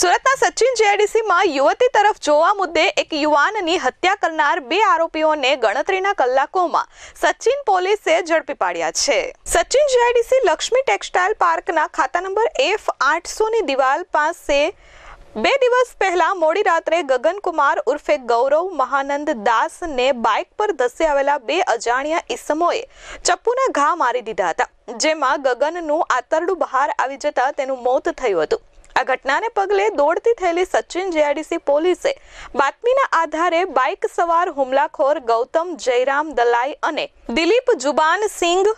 સુરતના સચિન જેઆઈડીસીમાં યુવતી તરફ જોવા મુદ્દે એક યુવાનની હત્યા કરનાર બે આરોપીઓને ગણતરીના કલાકોમાં સચિન પોલીસે ઝડપી પાડ્યા છે. સચિન જેઆઈડીસી લક્ષ્મી ટેક્સટાઇલ પાર્કના ખાતા નંબર એફ આઠસોની દિવાલ પાસે બે દિવસ પહેલા મોડી રાત્રે ગગનકુમાર ઉર્ફે ગૌરવ મહાનંદ દાસને બાઇક પર ધસી આવેલા બે અજાણ્યા ઈસમોએ ચપ્પુના ઘા મારી દીધા હતા, જેમાં ગગનનું આંતરડું બહાર આવી જતા તેનું મોત થયું હતું. આ ઘટનાને પગલે દોડતી થયેલી સચિન જેઆઈડીસી પોલીસે બાતમીના આધારે બાઇક સવાર હુમલાખોર ગૌતમ જયરામ દલાઈ અને દિલીપ જુબાન સિંઘ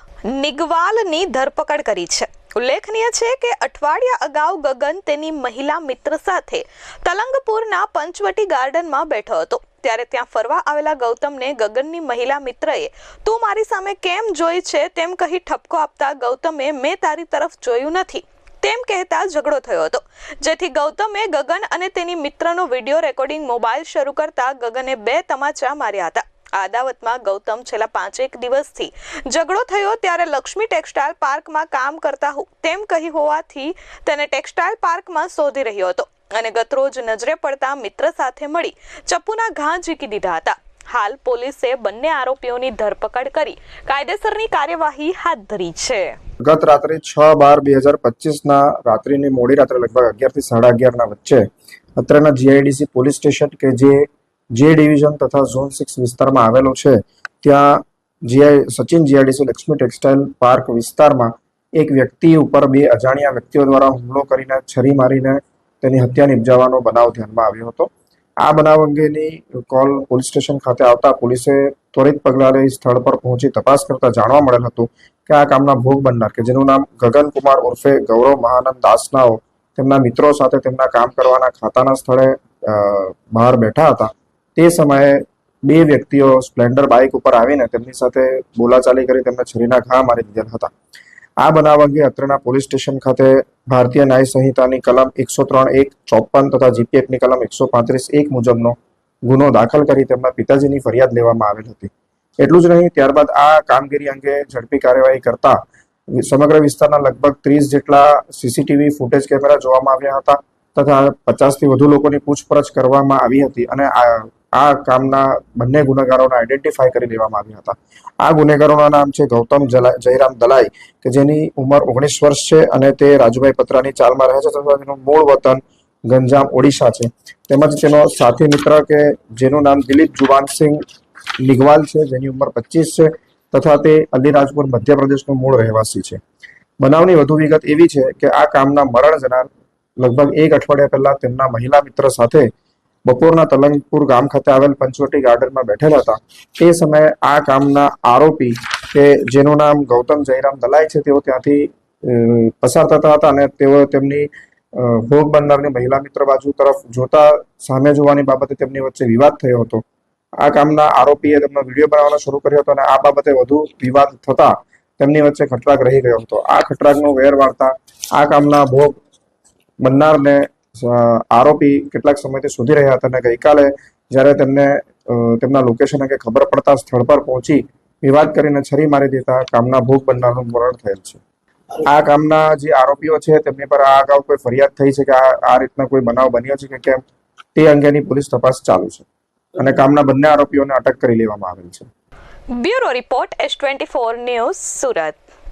નિગવાલની ધરપકડ કરી છે. ઉલ્લેખનીય છે કે અઠવાડિયા અગાઉ ગગન તેની મહિલા મિત્ર સાથે તલંગપુરના પંચવટી ગાર્ડનમાં બેઠો હતો. ત્યારે ત્યાં ફરવા આવેલા ગૌતમને ગગનની મહિલા મિત્રએ, તું મારી સામે કેમ જોઈ છે? તેમ કહી ઠપકો આપતા ગૌતમે મેં તારી તરફ જોયું નથી. તેમ કહેતા ઝઘડો થયો હતો. જેથી ગૌતમે ગગન અને તેની મિત્રનો વીડિયો રેકોર્ડિંગ મોબાઈલ શરૂ કરતા ગગને બે તમાચા માર્યા હતા. આ અદાવતમાં ગૌતમ છેલ્લા પાંચેક દિવસથી ઝઘડો થયો ત્યારે લક્ષ્મી ટેક્સટાઇલ પાર્કમાં કામ કરતા તેમ કહી હોવાથી તેને ટેક્સટાઇલ પાર્કમાં શોધી રહ્યો હતો અને ગતરોજ નજરે પડતા મિત્ર સાથે મળી ચપ્પુના ઘા ઝીકી દીધા હતા. હાલ પોલીસે બંને આરોપીઓની ધરપકડ કરી કાયદેસરની કાર્યવાહી હાથ ધરી છે. ગત રાત્રે છ બાર બે હજાર પચીસના રાત્રિની મોડી રાત્રે લગભગ અગિયારથી સાડા અગિયારના વચ્ચે અત્રેના જીઆઈડીસી પોલીસ સ્ટેશન કે જે જે ડિવિઝન તથા ઝોન સિક્સ વિસ્તારમાં આવેલો છે, ત્યાં GI Sachin GIDC Lakshmi textile park વિસ્તારમાં એક વ્યક્તિ ઉપર બે અજાણ્યા વ્યક્તિઓ દ્વારા હુમલો કરીને છરી મારીને તેની હત્યા નિપજાવવાનો બનાવ ધ્યાનમાં આવ્યો હતો. આ બનાવ અંગેની કોલ પોલીસ સ્ટેશન ખાતે આવતા પોલીસે ત્વરિત પગલાં લઈ સ્થળ પર પહોંચી તપાસ કરતા જાણવા મળેલ હતું કે આ કામના ભોગ બનનાર કે જેનું નામ ગગન કુમાર ઉર્ફે ગૌરવ મહાનંદ દાસનાઓ તેમના મિત્રો સાથે તેમના કામ કરવાના ખાતાના સ્થળે બહાર બેઠા હતા. તે સમયે બે વ્યક્તિઓ સ્પ્લેન્ડર બાઇક ઉપર આવીને તેમની સાથે બોલાચાલી કરી તેમને છરીના ઘા મારી દીધેલ હતા. આ બનાવ અંગે અત્રના પોલીસ સ્ટેશન ખાતે ભારતીય ન્યાય સંહિતાની કલમ એકસો ત્રણ એક ચોપન તથા જીપીએફની કલમ એકસો પાંત્રીસ એક મુજબનો ગુનો દાખલ કરી તેમના પિતાજીની ફરિયાદ લેવામાં આવેલ હતી. એટલું જ નહીં, ત્યારબાદ આ કામગીરી અંગે ઝડપી કાર્યવાહી કરતા સમગ્ર વિસ્તારના લગભગ ત્રીસ જેટલા સીસીટીવી ફૂટેજ કેમેરા જોવામાં આવ્યા હતા તથા પચાસથી વધુ લોકોની પૂછપરછ કરવામાં આવી હતી અને આ કામના બંને ગુનેગારોને આઈડેન્ટિફાય કરી લેવામાં આવ્યા હતા. આ ગુનેગારોના નામ છે ગૌતમ જયરામ દલાઈ, કે જેની ઉંમર ઓગણીસ વર્ષ છે અને તે રાજુભાઈ પત્રાની ચાલમાં રહે છે. તથા તેનું મૂળ વતન ગંજામ, ઓડિશા છે. તેમજ તેનો સાથી મિત્ર કે જેનું નામ દિલીપ જુવાનસિંહ નિગવાલ છે, જેની ઉંમર પચીસ છે, તથા તે અલીરાજપુર, મધ્યપ્રદેશનો મૂળ રહેવાસી છે. બનાવની વધુ વિગત એવી છે કે આ કામના મરણ જનાર લગભગ એક અઠવાડિયા પહેલા તેમના મહિલા મિત્ર સાથે બપોરના તલંગપુર ગામ ખાતે આવેલ પંચવટી ગાર્ડનમાં બેઠેલા હતા. તે સમયે આ કામના આરોપી કે જેનું નામ ગૌતમ જયરામ દલાઈ છે, તેઓ ત્યાંથી પસાર થતા હતા અને તેઓ તેમની ભોગ બનનારની મહિલા મિત્ર બાજુ તરફ જોતા સામે જોવાની બાબતે તેમની વચ્ચે વિવાદ થયો હતો. આ કામના આરોપીએ તેમનો વીડિયો બનાવવાનો શરૂ કર્યો હતો અને આ બાબતે વધુ વિવાદ થતા તેમની વચ્ચે ખટરાગ રહી ગયો હતો. આ ખટરાગનો વેર વાળતા આ કામના ભોગ બનનારને આરોપી કેટલાક સમયથી શોધી રહ્યા હતા અને ગઈકાલે જ્યારે તેમને તેમના લોકેશન અંગે ખબર પડતા સ્થળ પર પહોંચી વિવાદ કરીને છરી મારી દેતા કામના ભોગ બનનારનું મરણ થયેલ છે. આ કામના જે આરોપીઓ છે તેમની પર આ અગાઉ કોઈ ફરિયાદ થઈ છે કે આ આ રીતના કોઈ બનાવ બન્યો છે કે કેમ, તે અંગેની પોલીસ તપાસ ચાલુ છે અને કામના બંને આરોપીઓને અટક કરી લેવામાં આવેલ છે. Bureau report S twenty four news Surat.